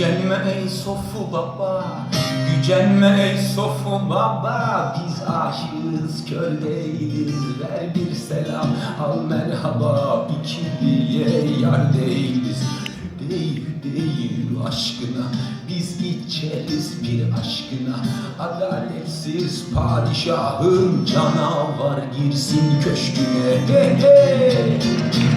Gücenme ey sofu baba. Gücenme ey sofu baba. Biz aşığız kör değiliz Ver bir selam al merhaba. İkiliye yar değiliz. Değil değil aşkına. Biz içeriz bir aşkına. Adaletsiz padişahın canavar girsin köşküne. Hey hey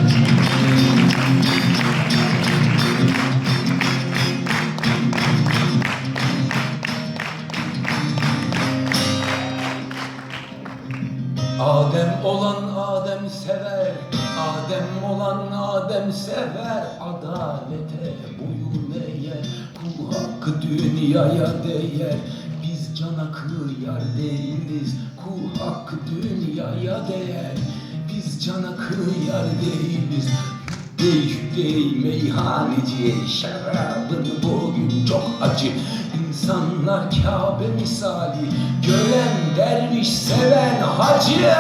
Adem olan Adem sever, Adem olan Adem sever, adalete boyun eğer, kul hakkı dünyaya değer. Biz cana kıyar değiliz, kul hakkı dünyaya değer. Biz cana kıyar değiliz. Dey dey meyhaneci şarabın bugün çok acı İnsanlar Kabe misali Gören derviş seven hacı.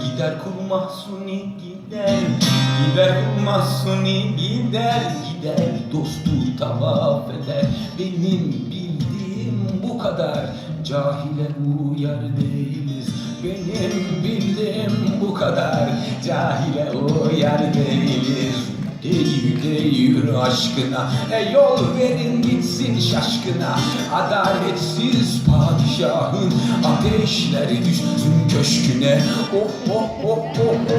Gider kul mahsuni gider Gider kul mahsuni gider Gider dostu tavaf eder. Benim bildiğim bu kadar Cahile uyar değiliz. Benim bildiğim bu kadar Cahile uyar değiliz. Değil değil aşkına. E yol verin gitsin şaşkına. Adaletsiz padişahın Ateşleri düşsün köşküne. Oh oh oh oh